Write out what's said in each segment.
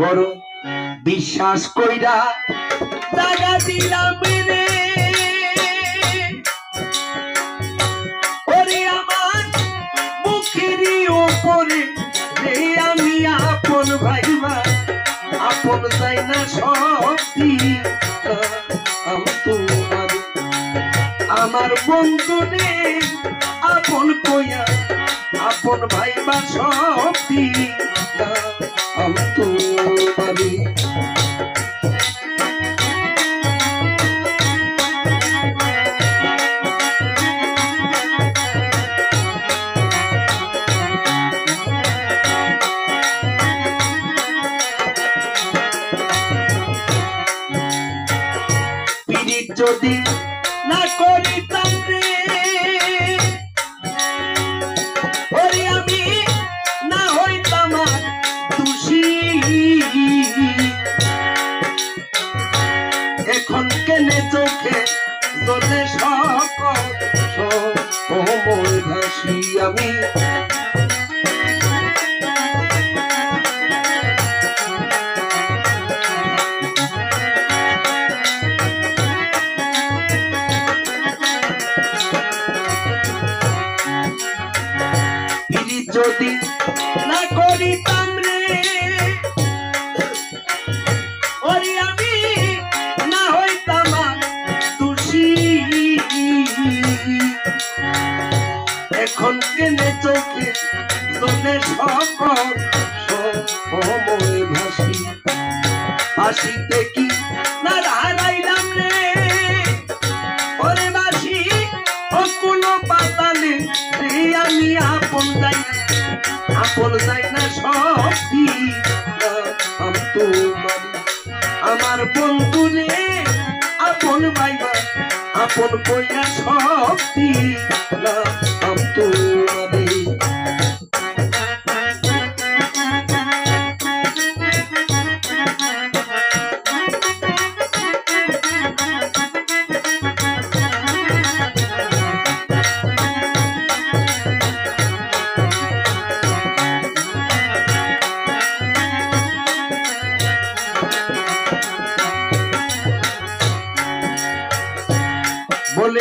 বড় বিশ্বাস কইরা জাগা দিলাম রে। ওরে আমার মুখেরই ওপরে রে, আমি আপন ভাইবা, আপন যাই না আমি তোমার, আমার বন্ধু রে, আপন কইয়া, আপন ভাইবা শক্তি পিরিত যদি চোখে সকল সময় ভাসি আমি। যদি না করিতাম রে এখন কেনে চোখে তোলে সকল সময় ভাসি। হাসিতে কি না হারাইলাম রে? ওরে বাসি অকুল পাতালে রে, আমি আপন যাই আপন যাই না শক্তি আমি তোমার আমার বন্ধু রে, আপন ভাইবা, আপন কইয়া শক্তি আমি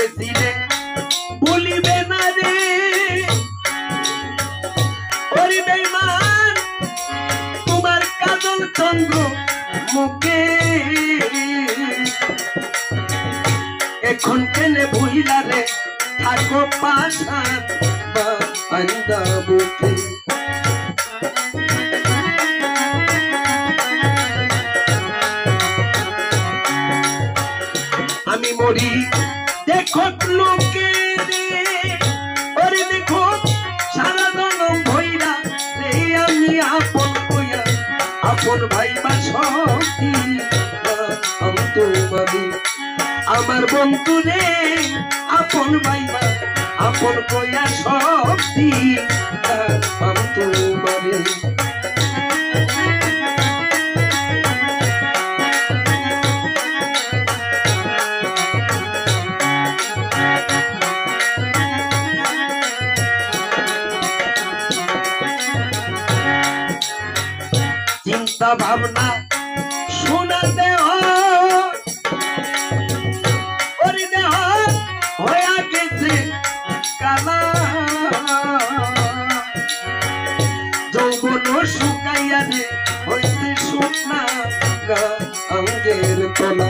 বলেছিলে বলিবে না রে। ওরে বেঈমান তোমার কাজল চন্দ্র মুখে। এখন কেনে ভুইলা রে, থাকো পাশান আমি মরি দেখো লোকে ওরে দেখো সারা জনম ভইরা রে, আমি আপন কইয়া আপন ভাইবা শক্তি আমি তোমারি আমার বন্ধু রে, আপন ভাইবা আপন কইয়া শক্তি আমি তোমারে ভাবনা শোনা দেহ। ওরে দেহ হয়ে গেছে কালা। যৌবন শুকাইয়া রে হইতে শুকনা অঙ্গের তলা।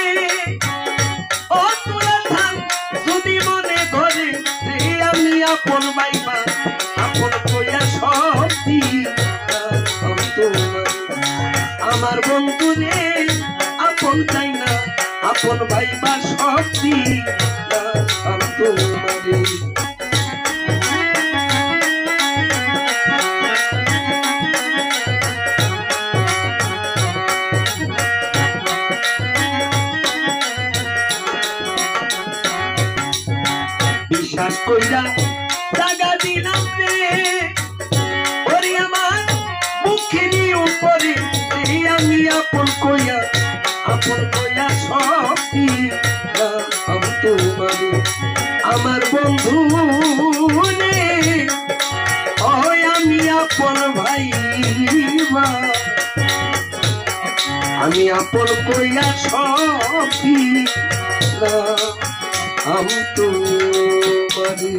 আমার বন্ধু রে আপন চাই না আপন ভাইবা শক্তি। তোমারে বিশ্বাস কইরা আমি আপন কইয়া সব আমি তোমারে